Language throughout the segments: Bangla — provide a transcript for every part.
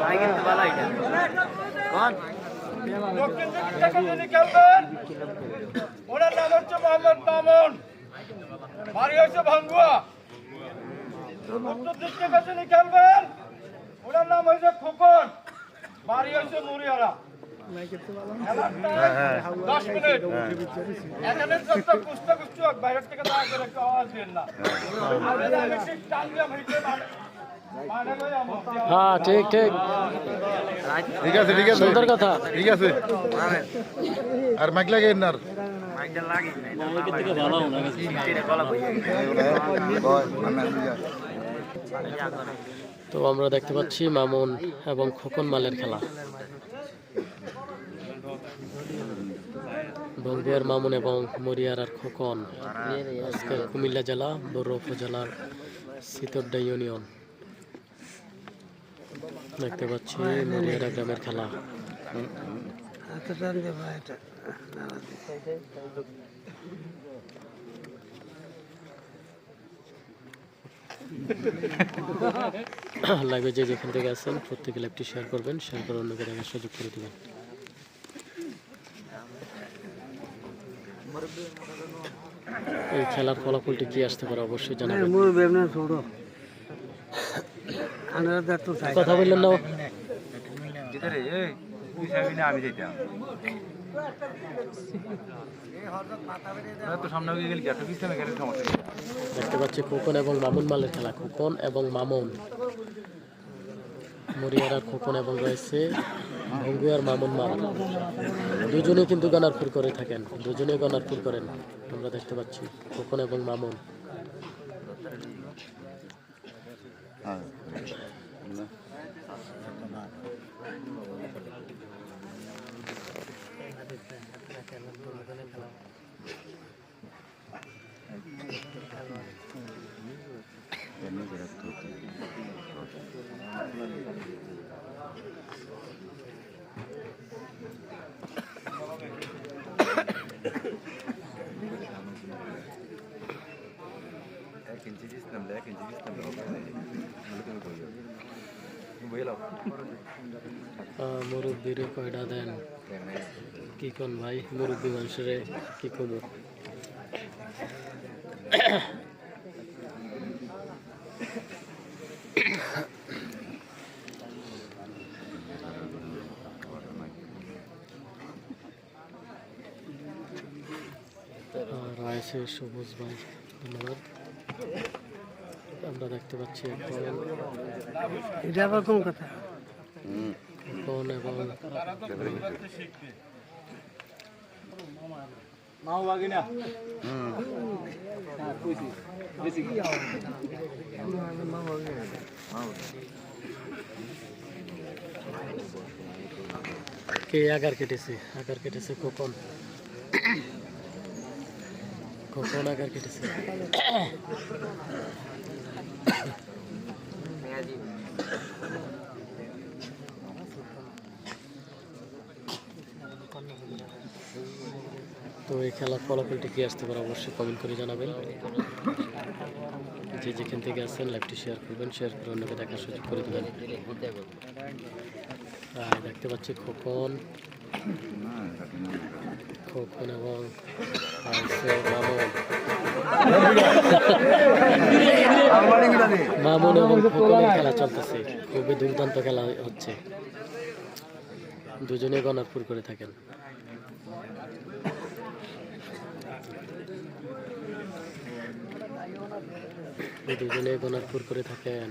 ভাই কিন্তু ভালো এটা কোন। দক্ষিণ দিক থেকে যিনি খেলবেন ওনার নাম হচ্ছে মোহাম্মদ মামুন বাড়ি হচ্ছে ভাঙ্গুয়া। উত্তর দিক থেকে খেলবেন ওনার নাম হচ্ছে খোকন। বাড়ি হচ্ছে মুরিয়ারা হ্যাঁ ঠিক ঠিক। ঠিক আছে ঠিক আছে। সুন্দর কথা। ঠিক আছে। আর মাইক লাগে বই তো আমরা দেখতে পাচ্ছি মামুন এবং খোকন মালের খেলা। বঙ্গের মামুন এবং মরিয়ার আর খোকন। আজকে কুমিল্লা জেলা, বড় উপজেলার সিতড্ডা ইউনিয়ন। দেখতে পাচ্ছি মরিয়ারা গ্রামের খেলা। লাইভে যে যেখান থেকে আছেন, প্রত্যেকে লাইভটি শেয়ার করবেন শেয়ার করে অন্যকে দেখার সুযোগ করে দেবেন। এই খেলার ফলাফলটি কি আসতে পারে অবশ্যই জানাবেন। কথা বললেন না। দেখতে পাচ্ছি খোকন এবং মামুন মালের খেলা। খোকন এবং মামুন। মরিয়ারার খোকন এবং রয়েছে ভঙ্গুয়ার মামুন মারা দুজনে কিন্তু গানারপুর করে থাকেন। দুজনে গানারপুর করেন। আমরা দেখতে পাচ্ছি খোকন এবং মামুন। আহ, মুরব্বিরে কয়টা দেন? কি কোন ভাই? মুরব্বি মানুষের কি আহ, রয়েছে সবুজ ভাই ধন্যবাদ। আমরা দেখতে পাচ্ছি এটা আবার কোন কথা? কোন এবং মাও লাগে না? কে আগার কেটেছে? আগার কেটেছে খোকন। খোকন আগার কেটেছে। তো এই খেলার ফলাফলটি কি আসতে পারে অবশ্যই কমেন্ট করে জানাবেন। যে যেখান থেকে আসছেন লাইভটি শেয়ার করবেন শেয়ার করে অন্যকে দেখার সুযোগ করে দেবেন। আর দেখতে পাচ্ছি খোকন। খোকন এবং মামুন। এবং খোকনের খেলা চলতেছে। খুবই দুর্দান্ত খেলা হচ্ছে। দুজনে গণারপুর করে থাকেন। দুজনে গণারপুর করে থাকেন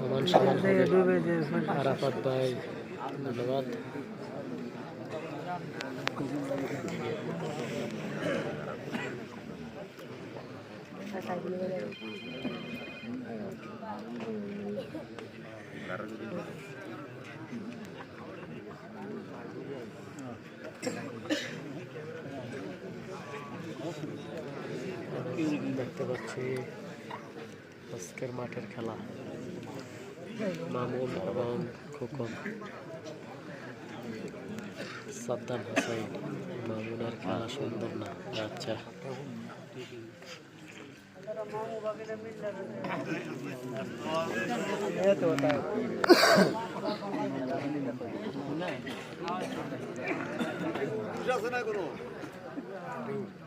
সমান সমান হবে ডুবে যে আরাফাত ভাই ধন্যবাদ দেখতে পাচ্ছি আজকের মাঠের খেলা মামুন এবং খোকন। সাদ্দাম হোসাইন মামুনের খেলা সুন্দর না আচ্ছা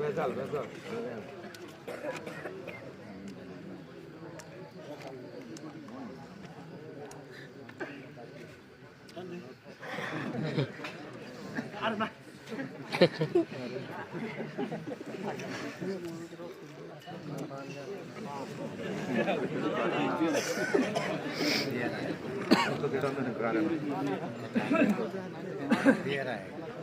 Vezal, vezal. Yeah, right.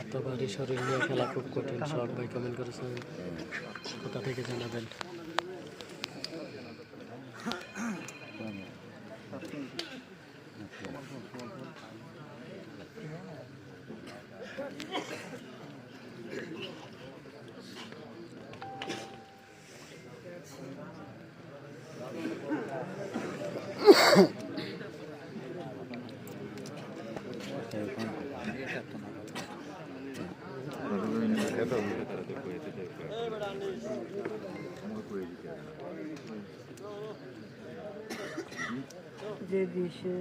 এত ভারী শরীর নিয়ে খেলা খুব কঠিন সবাই কমেন্ট করেছেন। কোথা থেকে জানাবেন? যে দেশে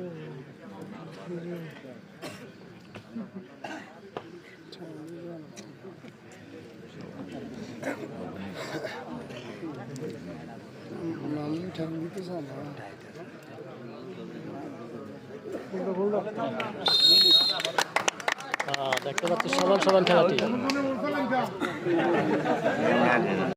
আমি ঠাকুর দিতে দেখতে পাচ্ছি সমান সমান খেলাটি।